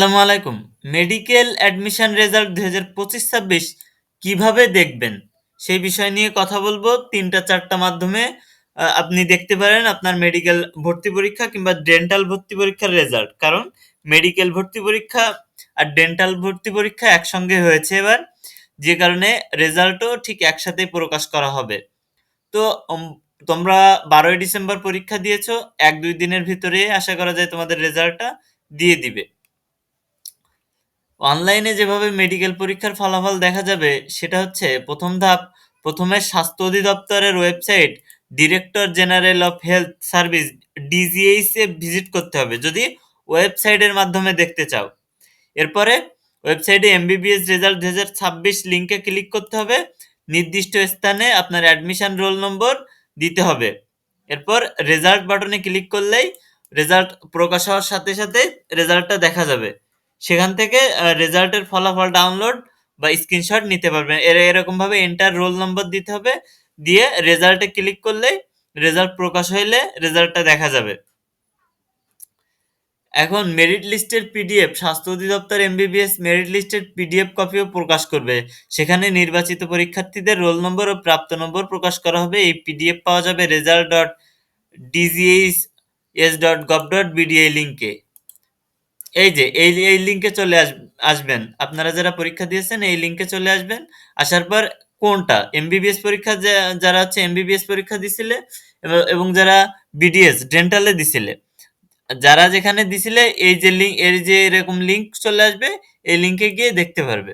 আসসালামু আলাইকুম। Medical admission result দুই হাজার পঁচিশ ছাব্বিশ কীভাবে দেখবেন? সেই বিষয় নিয়ে কথা বলব। তিনটা চারটা মাধ্যমে আপনি দেখতে পারেন আপনার মেডিকেল ভর্তি পরীক্ষা কিংবা ডেন্টাল ভর্তি পরীক্ষার রেজাল্ট। কারণ মেডিকেল ভর্তি পরীক্ষা আর ডেন্টাল ভর্তি পরীক্ষা একসঙ্গে হয়েছে এবার। যে কারণে রেজাল্টও ঠিক একসাথে প্রকাশ করা হবে। তো তোমরা বারোই ডিসেম্বর পরীক্ষা দিয়েছ। এক দুই দিনের ভিতরে আশা করা যায় তোমাদের রেজাল্টটা দিয়ে দিবে। অনলাইনে যেভাবে মেডিকেল পরীক্ষার ফলাফল দেখা যাবে, সেটা হচ্ছে প্রথম ধাপ, প্রথমে স্বাস্থ্য অধিদপ্তরের website, director general of health service, DGH A visit করতে হবে। যদি ওয়েবসাইটের মাধ্যমে দেখতে চাও, এরপরে ওয়েবসাইটে এমবিবিএস রেজাল্ট দু হাজার ছাব্বিশ লিঙ্কে ক্লিক করতে হবে। নির্দিষ্ট স্থানে আপনার অ্যাডমিশন রোল নম্বর দিতে হবে। এরপর রেজাল্ট বাটনে ক্লিক করলেই রেজাল্ট প্রকাশ হওয়ার সাথে সাথে রেজাল্টটা দেখা যাবে। সেখান থেকে রেজাল্টের ফলাফল ডাউনলোড বা স্ক্রিনশট নিতে পারবেন এর এরকম ভাবে এন্টার রোল নম্বর দিতে হবে। দিয়ে রেজাল্টে ক্লিক করলেই রেজাল্ট প্রকাশ হইলে রেজাল্টটা দেখা যাবে। এখন মেরিট লিস্টের পিডিএফ স্বাস্থ্য অধিদপ্তর এমবিবিএস মেরিট লিস্টের পিডিএফ কপিও প্রকাশ করবে। সেখানে নির্বাচিত পরীক্ষার্থীদের রোল নম্বর ও প্রাপ্ত নম্বর প্রকাশ করা হবে। এই পিডিএফ পাওয়া যাবে result dot DGH S dot gov dot BDA লিঙ্কে এই যে, এই এই লিঙ্কে চলে আস, আসবেন। আপনারা যারা পরীক্ষা দিয়েছেন, এই লিঙ্কে চলে আসবেন। আসার পর কোনটা? এমবিবিএস পরীক্ষা যারা হচ্ছে এমবিবিএস পরীক্ষা দিছিলে এবং- এবং যারা বিডিএস ডেন্টালে দিছিলে। যারা যেখানে দিছিলে, এই যে লিঙ্ক এর যে এরকম লিঙ্ক চলে আসবে, এই লিঙ্কে গিয়ে দেখতে পারবে।